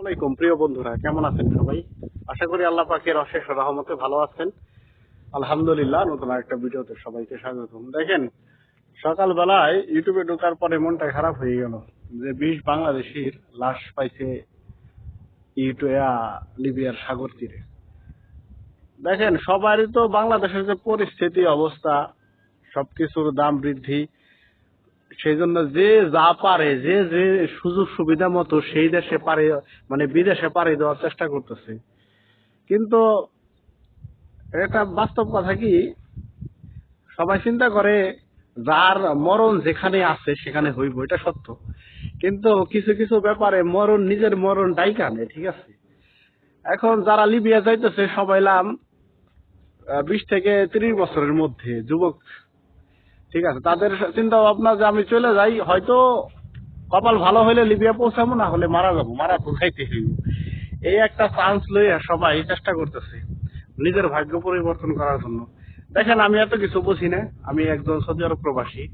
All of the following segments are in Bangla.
আসসালামাইকুম প্রিয় বন্ধুরা, কেমন আছেন সবাই? আশা করি আল্লাহ পাকের অশেষ রহমতে ভালো আছেন। আলহামদুলিল্লাহ, নতুন একটা ভিডিওতে সবাইকে স্বাগতম। দেখেন, সকালবেলায় ইউটিউবে ঢোকার পরে মনটা খারাপ হয়ে গেল যে বিশ বাংলাদেশির লাশ পাইছে ইউটিউয়া লিবিয়ার সাগর তীরে। দেখেন, সবারই তো বাংলাদেশের যে পরিস্থিতি, অবস্থা, সবকিছুর দাম বৃদ্ধি সেই জন্য যে যা পারে, যে যে সুযোগ সুবিধা মতো সেই দেশে পারে মানে বিদেশে পারে দেওয়ার চেষ্টা করতেছে। কিন্তু এটা বাস্তব কথা কি? সবাই চিন্তা করে যার মরণ যেখানে আছে সেখানে হইব, এটা সত্য। কিন্তু কিছু কিছু ব্যাপারে মরণ, নিজের মরণ ডাইকা নেই ঠিক আছে? এখন যারা লিবিয়া যাইতেছে, সবাই লাম বিশ থেকে ত্রিশ বছরের মধ্যে যুবক ঠিক আছে, তাদের চিন্তা ভাবনা যে আমি চলে যাই, হয়তো কপাল ভালো হলে লিবিয়া পৌঁছাবো, না হলে মারা যাব, মারা তো খাইতে হইব। এই একটা চান্স লইয়া সবাই চেষ্টা করতেছে নিজের ভাগ্য পরিবর্তন করার জন্য। দেখেন, আমি এত কিছু বুঝি না, আমি একজন সৌদি আরব প্রবাসী।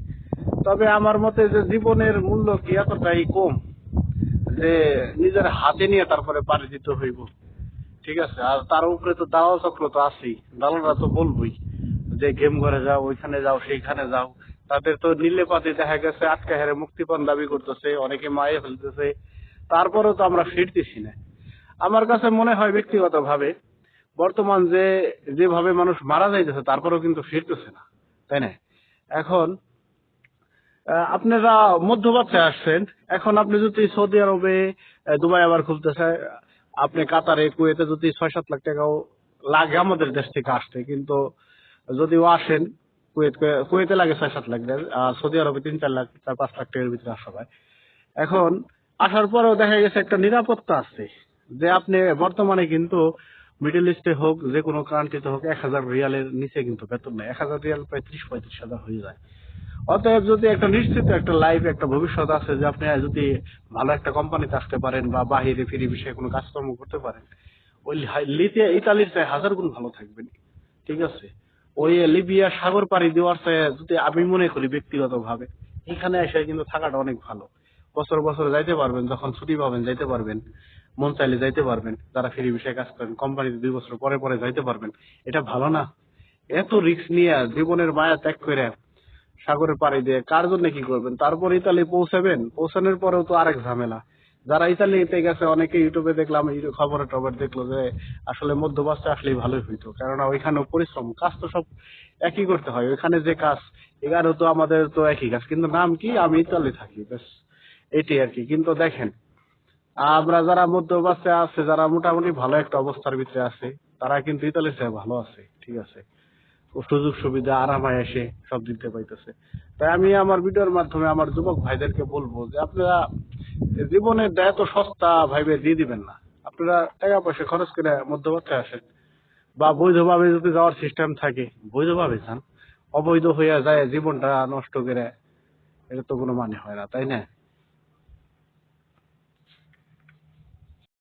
তবে আমার মতে যে জীবনের মূল্য কি এতটাই কম যে নিজের হাতে নিয়ে তারপরে পাড়ি দিতে হইব। ঠিক আছে, আর তার উপরে তো দালাল চক্র তো আছেই, দালালরা তো বলবই। যে গেম ঘরে যাও, ওইখানে যাও, সেইখানে যাও, তাদের তো নীলে পাতে দেখা গেছে, আটকা হেরে মুক্তিপণ দাবি করতেছে, অনেকে মায়ে ফেলতেছে, তারপরেও তো আমরা ফিরতেছি না। আমার কাছে মনে হয় ব্যক্তিগত ভাবে বর্তমান যে, যেভাবে মানুষ মারা যাইতেছে, তারপরেও কিন্তু ফিরতেছে না, তাই না? এখন আপনারা মধ্যপ্রাচ্যে আসছেন, এখন আপনি যদি সৌদি আরবে দুবাই আবার খুলতেছে, আপনি কাতারে, কুয়েতে যদি ছয় সাত লাখ টাকাও লাগে আমাদের দেশ থেকে আসতে, কিন্তু যদিও আসেন, কুয়েত, কুয়েতে লাগে ছয়, সাত লাখ আর সৌদি আরবে তিন, চার লাখ, চার, পাঁচ লাখ টাকার ভিতরে আসা হয়। এখন আসার পরেও দেখা গেছে একটা নিরাপত্তা আছে, যে আপনি বর্তমানে কিন্তু মিডল ইস্টে হোক, যে কোনো কান্ট্রিতে হোক, এক হাজার রিয়ালের নিচে কিন্তু বেতন নেই। এক হাজার রিয়াল প্রায় ত্রিশ, পঁয়ত্রিশ হাজার হয়ে যায়। অতএব যদি একটা নিশ্চিত একটা লাইফ একটা ভবিষ্যৎ আছে, যে আপনি যদি ভালো একটা কোম্পানিতে আসতে পারেন বা বাহিরে ফিরে বিষয়ে কোনো কাজকর্ম করতে পারেন, ওই লিতে ইতালির চাই হাজার গুণ ভালো থাকবেন। ঠিক আছে? ওই লিবিয়া সাগর পাড়ি দেওয়ার যদি আমি মনে করি ব্যক্তিগত ভাবে এখানে এসে কিন্তু থাকাটা অনেক ভালো। বছর বছর যাইতে পারবেন, যখন ছুটি পাবেন যাইতে পারবেন, মন চাইলে যাইতে পারবেন, যারা ফ্রি বিষয়ে কাজ করেন, কোম্পানিতে দুই বছর পরে পরে যাইতে পারবেন, এটা ভালো না। এত রিক্স নিয়ে জীবনের মায়া ত্যাগ করে সাগরের পাড়ি দিয়ে কার জন্য কি করবেন? তারপর ইতালি পৌঁছাবেন, পৌঁছানোর পরেও তো আরেক ঝামেলা। যারা ইতালিতে গেছে, অনেকে ইউটিউবে দেখলাম খবরে টবর দেখল যে আসলে মধ্যপ্রাচ্যে আসলেই ভালোই হইতো। কেননা ওইখানেও পরিশ্রম, কাজ তো সব একই করতে হয়। ওইখানে যে কাজ, এগারো তো আমাদের তো একই কাজ। কিন্তু নাম কি? আমি ইতালি থাকি, ব্যাস। এটাই আর কি। কিন্তু দেখেন, আমরা যারা মধ্যপ্রাচ্যে আছে, যারা মোটামুটি ভালো একটা অবস্থার ভিতরে আছে, তারা কিন্তু ইতালির চেয়ে ভালো আছে, ঠিক আছে। সুযোগ সুবিধা, আরামায় এসে সব দিতে পাইতেছে। তাই আমি আমার ভিডিওর মাধ্যমে আমার যুবক ভাইদেরকে বলব যে, আপনারা জীবনের দায় তো সস্তা ভাইবে দিয়ে দিবেন না। আপনারা টাকা পয়সা খরচ করে মধ্যপ্রাচ্যে আসেন। বা বৈধভাবে যদি যাওয়ার সিস্টেম থাকে, বৈধভাবে যান। অবৈধ হইয়া যায়, জীবনটা নষ্ট করে, এটা তো কোনো মানে হয় না, তাই না?